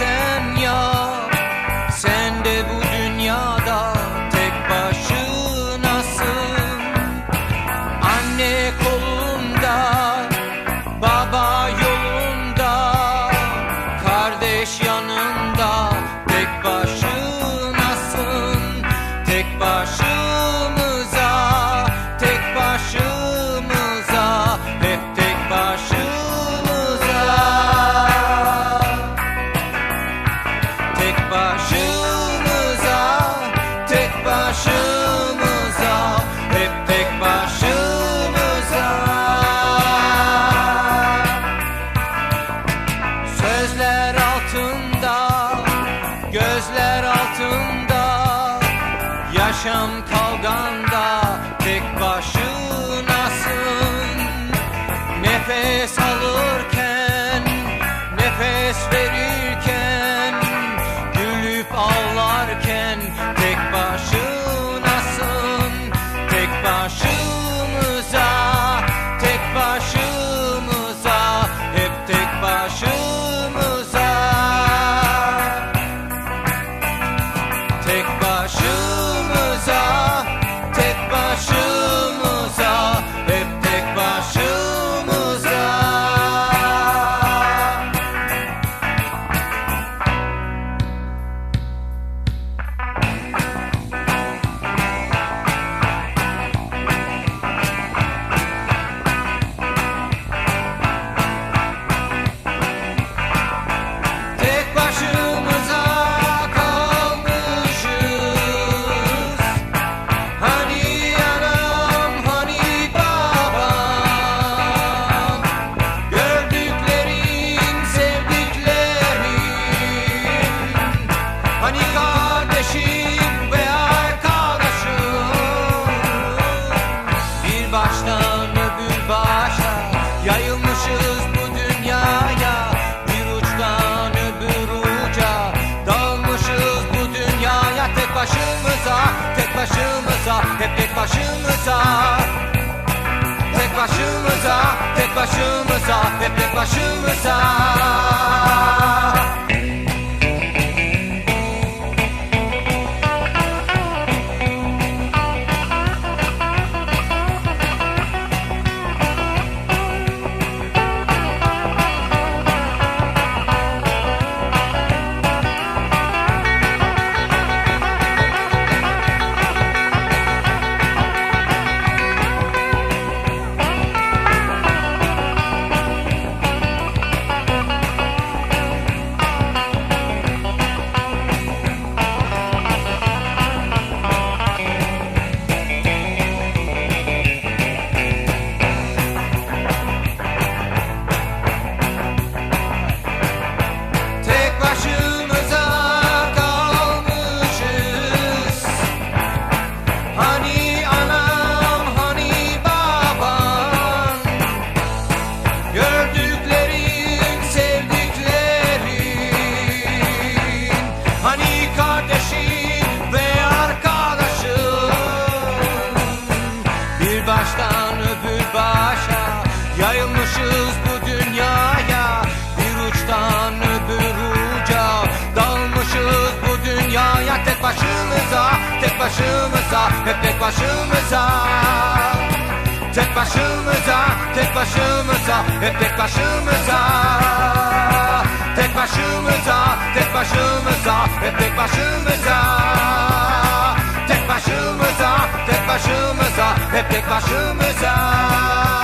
sen ya. Sen de bu dünyada tek başınasın. Anne kolunda Baba yolunda Kardeş yanında Tek başınasın. Tek başınasın gözler altında Yaşam kavganda tek başınasın. Nefes alırken, Baştan öbür başa. Yayılmışız bu dünyaya Bir uçtan öbür uca. Dağılmışız bu dünyaya Tek başımıza, tek başımıza Hep tek başımıza. Tek başımıza, tek başımıza Hep tek başımıza baştan öbür başa. Yayılmışız bu dünyaya Bir uçtan öbür uca. Dalmışız bu dünyaya Tek başımıza, tek başımıza Hep tek başımıza. Tek başımıza, tek başımıza Hep tek başımıza. Tek başımıza, tek başımıza Hep tek başımıza. Tek başımıza, tek başımıza Hep tek başımıza